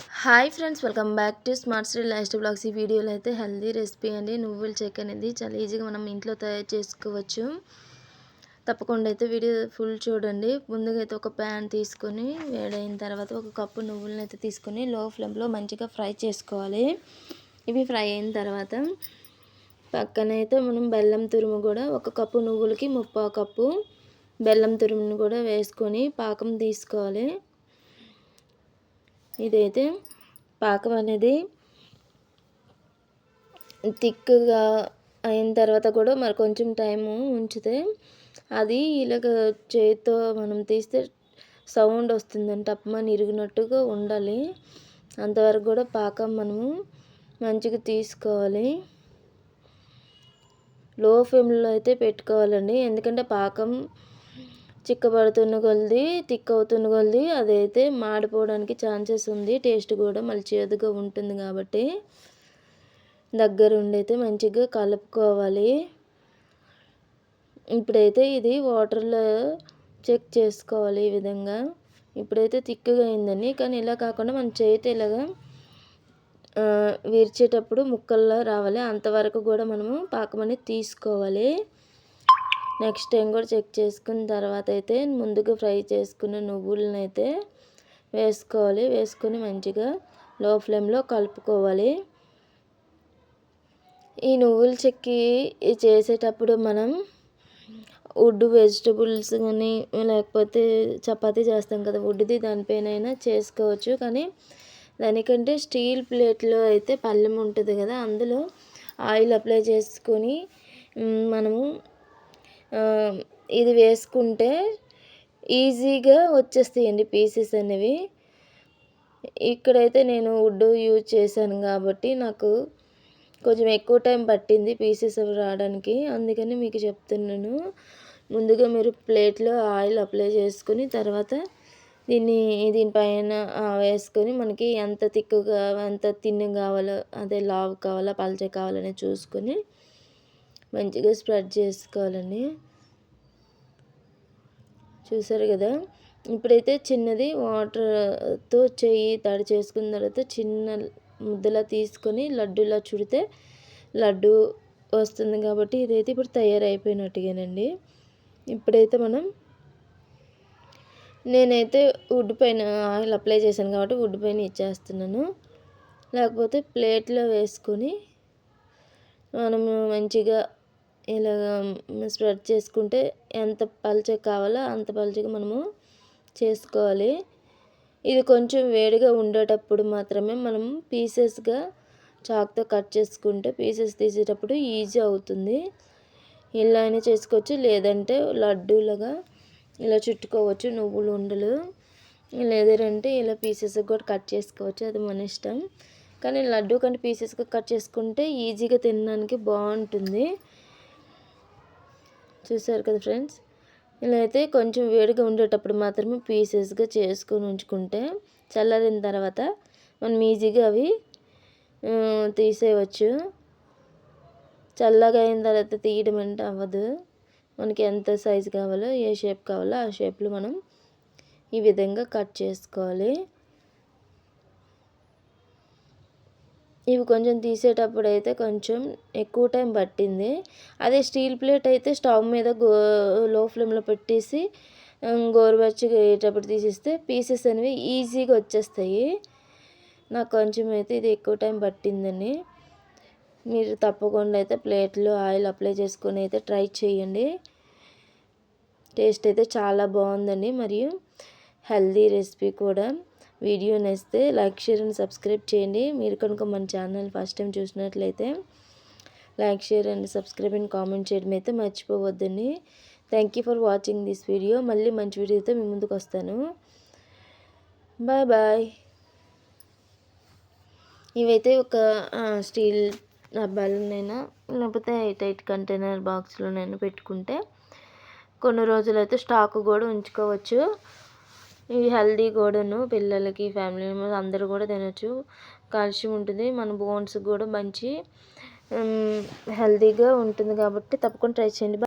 Hi friends welcome back to smart Stree life blogs. ఈ వీడియోలో అయితే హెల్దీ రెసిపీ అండి నువ్వుల చెక్ అనేది చాలా ఈజీగా మనం ఇంట్లో తయారు చేసుకోవచ్చు. తప్పకుండా అయితే వీడియో ఫుల్ చూడండి. ముందుగా అయితే ఒక ప్యాన్ తీసుకొని వేడైన తర్వాత ఒక కప్పు నువ్వులను అయితే తీసుకొని లో ఫ్లేమ్లో మంచిగా ఫ్రై చేసుకోవాలి. ఇవి ఫ్రై అయిన తర్వాత పక్కనైతే మనం బెల్లం తురుము కూడా ఒక కప్పు నువ్వులకి ముప్పా కప్పు బెల్లం తురుమును కూడా వేసుకొని పాకం తీసుకోవాలి. ఇదైతే పాకం అనేది థిక్గా అయిన తర్వాత కూడా మరి కొంచెం టైము ఉంచితే అది ఇలాగ చేతితో మనం తీస్తే సౌండ్ వస్తుందంట అప్పమని ఇరిగినట్టుగా ఉండాలి. అంతవరకు కూడా పాకం మనము మంచిగా తీసుకోవాలి. లో ఫ్లేమ్లో అయితే పెట్టుకోవాలండి. ఎందుకంటే పాకం చిక్కబడుతున్న కొలది థిక్ అవుతున్న కొలది అదైతే మాడిపోవడానికి ఛాన్సెస్ ఉంది. టేస్ట్ కూడా మళ్ళీ చేదుగా ఉంటుంది కాబట్టి దగ్గరుండి అయితే మంచిగా కలుపుకోవాలి. ఇప్పుడైతే ఇది వాటర్లో చెక్ చేసుకోవాలి ఈ విధంగా. ఇప్పుడైతే థిక్గా అయిందని కానీ ఇలా కాకుండా మన చేతి ఇలాగా విరిచేటప్పుడు ముక్కల్లో రావాలి. అంతవరకు కూడా మనము పాకం అనేది తీసుకోవాలి. నెక్స్ట్ టైం కూడా చెక్ చేసుకున్న తర్వాత అయితే ముందుగా ఫ్రై చేసుకున్న నువ్వులను అయితే వేసుకోవాలి. వేసుకొని మంచిగా లో ఫ్లేమ్లో కలుపుకోవాలి. ఈ నువ్వుల చెక్కి చేసేటప్పుడు మనం వుడ్ వెజిటబుల్స్ కానీ లేకపోతే చపాతీ చేస్తాం కదా వుడ్ది దానిపైన చేసుకోవచ్చు. కానీ దానికంటే స్టీల్ ప్లేట్లో అయితే పళ్ళెం ఉంటుంది కదా అందులో ఆయిల్ అప్లై చేసుకొని మనము ఇది వేసుకుంటే ఈజీగా వచ్చేస్తాయండి పీసెస్ అనేవి. ఇక్కడైతే నేను వుడ్ యూజ్ చేశాను కాబట్టి నాకు కొంచెం ఎక్కువ టైం పట్టింది పీసెస్ అవి రావడానికి. అందుకని మీకు చెప్తున్నాను. ముందుగా మీరు ప్లేట్లో ఆయిల్ అప్లై చేసుకుని తర్వాత దీన్ని దీనిపైన వేసుకొని మనకి ఎంత తిక్కుగా ఎంత తిన్ను కావాలో అదే లావు కావాలా పల్చ కావాలనే చూసుకొని మంచిగా స్ప్రెడ్ చేసుకోవాలండి చూసారు కదా? ఇప్పుడైతే చిన్నది వాటర్తో చెయ్యి తడి చేసుకున్న తర్వాత చిన్న ముద్దలా తీసుకొని లడ్డూలా చుడితే లడ్డు వస్తుంది కాబట్టి ఇదైతే ఇప్పుడు తయారైపోయినట్టుగానండి. ఇప్పుడైతే మనం నేనైతే వుడ్ పైన ఆయిల్ అప్లై చేశాను కాబట్టి వుడ్ పైన ఇచ్చేస్తున్నాను. లేకపోతే ప్లేట్లో వేసుకొని మనము మంచిగా ఇలా స్ప్రెడ్ చేసుకుంటే ఎంత పలుచగా కావాలో అంత పలుచగా మనము చేసుకోవాలి. ఇది కొంచెం వేడిగా ఉండేటప్పుడు మాత్రమే మనం పీసెస్గా చాక్తో కట్ చేసుకుంటే పీసెస్ తీసేటప్పుడు ఈజీ అవుతుంది. ఇలా అయినా చేసుకోవచ్చు లేదంటే లడ్డూలుగా ఇలా చుట్టుకోవచ్చు నువ్వులు ఉండలు. లేదంటే ఇలా పీసెస్ కూడా కట్ చేసుకోవచ్చు అది మన ఇష్టం. కానీ లడ్డు కంటే పీసెస్గా కట్ చేసుకుంటే ఈజీగా తినడానికి బాగుంటుంది. చూసారు కదా ఫ్రెండ్స్? ఇలా అయితే కొంచెం వేడిగా ఉండేటప్పుడు మాత్రమే పీసెస్గా చేసుకొని ఉంచుకుంటే చల్లారిన తర్వాత మనం ఈజీగా అవి తీసేయవచ్చు. చల్లగా అయిన తర్వాత తీయడం అంటే అవ్వదు. మనకి ఎంత సైజు కావాలో ఏ షేప్ కావాలో ఆ షేప్లో మనం ఈ విధంగా కట్ చేసుకోవాలి. ఇవి కొంచెం తీసేటప్పుడు అయితే కొంచెం ఎక్కువ టైం పట్టింది. అదే స్టీల్ ప్లేట్ అయితే స్టవ్ మీద గో లో ఫ్లేమ్లో పెట్టేసి గోరువెచ్చగా అయ్యేటప్పుడు తీసేస్తే పీసెస్ అనేవి ఈజీగా వచ్చేస్తాయి. నాకు కొంచెం అయితే ఇది ఎక్కువ టైం పట్టిందని. మీరు తప్పకుండా అయితే ప్లేట్లో ఆయిల్ అప్లై చేసుకొని అయితే ట్రై చేయండి. టేస్ట్ అయితే చాలా బాగుందండి మరియు హెల్దీ రెసిపీ కూడా. వీడియో నచ్చితే లైక్ షేర్ అండ్ సబ్స్క్రైబ్ చేయండి. మీరు కనుక మన ఛానల్ ఫస్ట్ టైం చూసినట్లయితే like share and subscribe and comment చేయడం అయితే మర్చిపోవద్దండి. Thank you for watching this video మళ్ళీ మంచి వీడియోతో మీ ముందుకు వస్తాను. బాయ్ బాయ్ ఇవైతే ఒక స్టీల్ డబ్బాలనైనా లేకపోతే టైట్ కంటైనర్ బాక్స్లోనైనా పెట్టుకుంటే కొన్ని రోజులైతే స్టాక్ కూడా ఉంచుకోవచ్చు. ఇవి హెల్దీ కూడాను పిల్లలకి ఫ్యామిలీ మెంబర్స్ అందరూ కూడా తినచ్చు. కాల్షియం ఉంటుంది. మన బోన్స్ కూడా మంచి హెల్దీగా ఉంటుంది కాబట్టి తప్పకుండా ట్రై చేయండి.